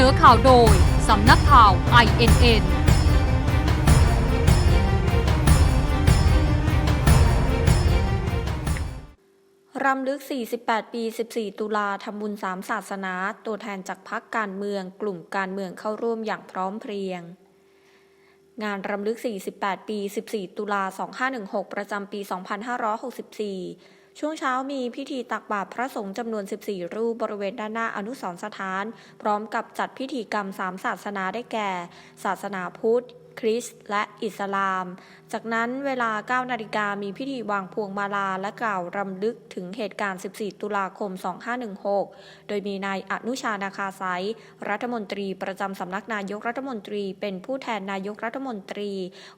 นอข่าวโดย สำนักข่าว INN รำลึก 48 ปี 14 ตุลาทำบุญสามศาสนา ตัวแทนจากพักการเมือง กลุ่มการเมืองเข้าร่วมอย่างพร้อมเพรียง งานรำลึก 48 ปี 14 ตุลา 2516 ประจำปี 2564 ช่วงเช้ามีพิธีตักบาตรพระสงฆ์จำนวน 14 รูปบริเวณด้านหน้าอนุสรณ์สถาน พร้อมกับจัดพิธีกรรมสามศาสนาได้แก่ ศาสนาพุทธ คริสต์และอิสลาม จากนั้นเวลา 9 นาฬิกามีพิธีวางพวงมาลาและกล่าวรำลึกถึงเหตุการณ์ 14 ตุลาคม 2516 โดยมีนายอนุชานาคาไซยรัฐมนตรีประจำสำนักนายกรัฐมนตรี เป็นผู้แทนนายกรัฐมนตรี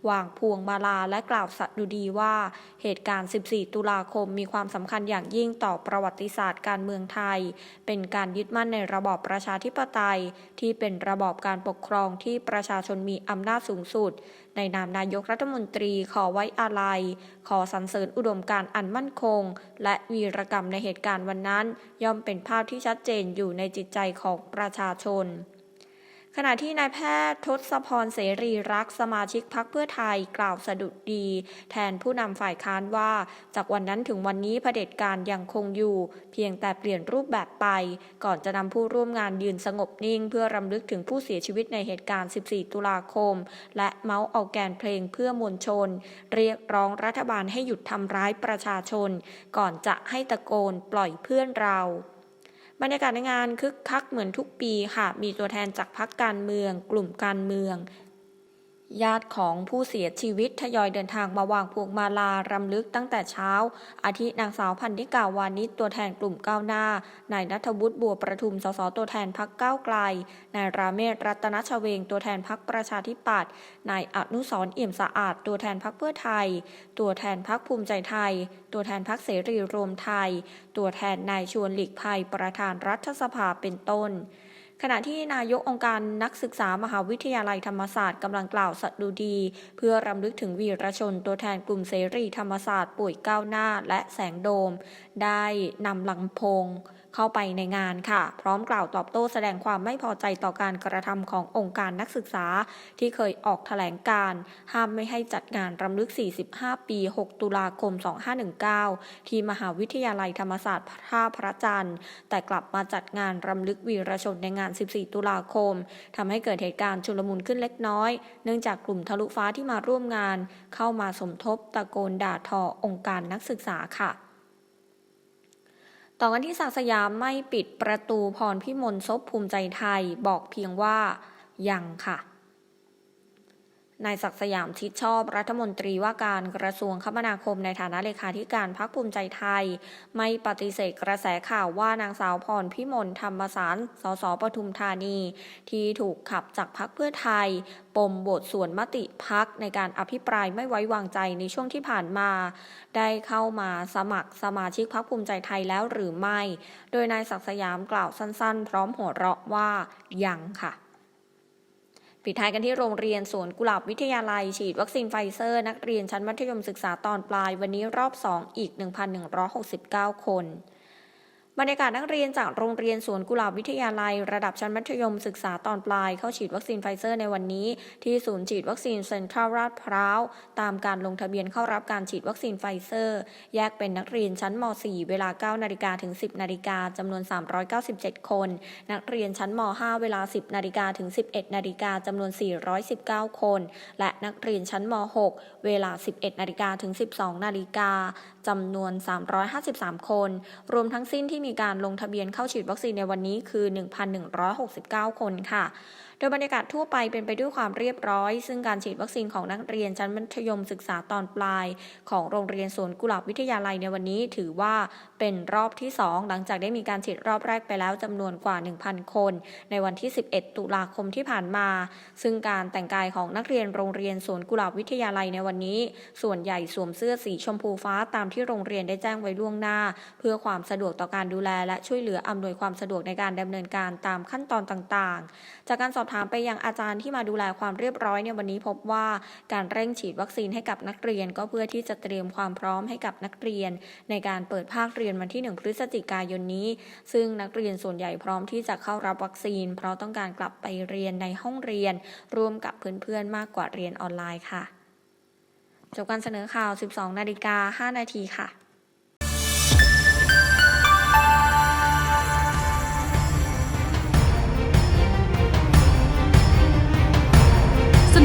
วางพวงมาลาและกล่าวสดุดีว่า เหตุการณ์ 14 ตุลาคมมีความสำคัญอย่างยิ่งต่อประวัติศาสตร์การเมืองไทย เป็นการยึดมั่นในระบอบประชาธิปไตย ที่เป็นระบอบการปกครองที่ประชาชนมีอำนาจสูงสุด ในนามนายกรัฐมนตรีขอไว้อาลัย ขอสรรเสริญอุดมการณ์อันมั่นคง และวีรกรรมในเหตุการณ์วันนั้น ย่อมเป็นภาพที่ชัดเจนอยู่ในจิตใจของประชาชน ขณะที่นายแพทย์ทศพรเสรีรักสมาชิกพักเพื่อไทยกล่าวสะดุดดี แทนผู้นำฝ่ายค้านว่า จากวันนั้นถึงวันนี้เผด็จการยังคงอยู่ เพียงแต่เปลี่ยนรูปแบบไป ก่อนจะนำผู้ร่วมงานยืนสงบนิ่ง เพื่อรำลึกถึงผู้เสียชีวิตในเหตุการณ์ 14 ตุลาคม และเมาส์เอาแกนเพลงเพื่อมวลชน เรียกร้องรัฐบาลให้หยุดทำร้ายประชาชน ก่อนจะให้ตะโกนปล่อยเพื่อนเรา บรรยากาศในงานคึกคักเหมือนทุกปีค่ะ มีตัวแทนจากพักการเมือง กลุ่มการเมือง ญาติของผู้เสียชีวิตทยอยเดินทางมาวางพวงมาลารำลึกตั้งแต่เช้า อาทินางสาวพันธิกาวานิชตัวแทนกลุ่มก้าวหน้า นายนัทวุฒิบัวประทุมสสตัวแทนพักก้าวไกล นายราเมศรัตนชเวงตัวแทนพักประชาธิปัตย์ นายอนุสรเอี่ยมสะอาด ตัวแทนพักเพื่อไทย ตัวแทนพักภูมิใจไทย ตัวแทนพักเสรีรวมไทย ตัวแทนนายชวนหลีกภัยประธานรัฐสภาเป็นต้น ขณะที่นายกองค์การนักศึกษามหาวิทยาลัยธรรมศาสตร์กำลังกล่าวสัตดุดี เพื่อรำลึกถึงวีรชนตัวแทนกลุ่มเสรีธรรมศาสตร์ป่วยก้าวหน้าและแสงโดม ได้นำลำโพง เข้าไปในงานค่ะ พร้อมกล่าวตอบโต้แสดงความไม่พอใจต่อการกระทำขององค์การนักศึกษา ที่เคยออกแถลงการ ห้ามไม่ให้จัดงานรำลึก 45 ปี 6 ตุลาคม 2519 ที่มหาวิทยาลัยธรรมศาสตร์ท่าพระจันทร์ แต่กลับมาจัดงานรำลึกวีรชนในงาน 14 ตุลาคมทำให้เกิดเหตุการณ์ชุลมุนขึ้นเล็กน้อย เนื่องจากกลุ่มทะลุฟ้าที่มาร่วมงาน เข้ามาสมทบตะโกนด่าทอองค์การนักศึกษาค่ะ ต่อกันที่ศักสยามไม่ปิดประตูพรพิมลซบภูมิใจไทยบอกเพียงว่ายังค่ะ นายศักดิ์สยามชิดชอบรัฐมนตรีว่าการกระทรวงคมนาคมในฐานะเลขาธิการพักภูมิใจไทย ไม่ปฏิเสธกระแสข่าวว่านางสาวพรพิมลธรรมสารสสปทุมธานี ที่ถูกขับจากพักเพื่อไทย ปมบทส่วนมติพักในการอภิปรายไม่ไว้วางใจในช่วงที่ผ่านมา ได้เข้ามาสมัครสมาชิกพักภูมิใจไทยแล้วหรือไม่ โดยนายศักดิ์สยามกล่าวสั้นๆ พร้อมหัวเราะว่ายังค่ะ ปิดท้ายกันที่โรงเรียนสวนกุหลาบวิทยาลัย ฉีดวัคซีนไฟเซอร์นักเรียนชั้นมัธยมศึกษาตอนปลายวันนี้รอบ 2 อีก 1,169 คน บรรยากาศนักเรียนจากโรงเรียนสวนกุหลาบวิทยาลัย ระดับชั้นมัธยมศึกษาตอนปลายเข้าฉีดวัคซีนไฟเซอร์ในวันนี้ ที่ศูนย์ฉีดวัคซีนเซ็นทรัลลาดพร้าวตามการลงทะเบียนเข้ารับการฉีดวัคซีนไฟเซอร์ แยกเป็นนักเรียนชั้นม .4 เวลา 9 นาฬิกาถึง 10 นาฬิกาจำนวน 397 คน นักเรียนชั้นม .5 เวลา 10 นาฬิกาถึง 11 นาฬิกาจำนวน 419 คน และนักเรียนชั้นม .6 เวลา 11 นาฬิกาถึง 12 นาฬิกา จำนวน 353 คน รวมทั้งสิ้นที่มีการลงทะเบียนเข้าฉีดวัคซีนในวันนี้คือ 1,169 คนค่ะโดยบรรยากาศทั่วไปเป็นไปด้วยความเรียบร้อย ซึ่งการฉีดวัคซีนของนักเรียนชั้นมัธยมศึกษาตอนปลาย ของโรงเรียนสวนกุหลาบวิทยาลัยในวันนี้ถือว่าเป็นรอบที่ 2 หลังจากได้มีการฉีดรอบแรกไปแล้วจำนวนกว่า 1,000 คน ในวันที่ 11 ตุลาคมที่ผ่านมา ซึ่งการแต่งกายของนักเรียนโรงเรียนสวนกุหลาบวิทยาลัยในวันนี้ ส่วนใหญ่สวมเสื้อสีชมพูฟ้าตามที่โรงเรียนได้แจ้งไว้ล่วงหน้า เพื่อความสะดวกต่อการดูแลและช่วยเหลืออำนวยความสะดวกในการดำเนินการตามขั้นตอนต่างๆ จากการสอบอบถามไปยังอาจารย์ที่มาดูแลความเรียบร้อยเนี่ยวันนี้พบว่าการเร่งฉีดวัคซีนให้กับนักเรียน ก็เพื่อที่จะเตรียมความพร้อมให้กับนักเรียน ในการเปิดภาคเรียนวันที่ 1 พฤศจิกายนนี้ ซึ่งนักเรียนส่วนใหญ่พร้อมที่จะเข้ารับวัคซีน เพราะต้องการกลับไปเรียนในห้องเรียน ร่วมกับเพื่อนๆมากกว่าเรียนออนไลน์ค่ะจบการเสนอข่าว 12 นาฬิกา 5 นาทีค่ะ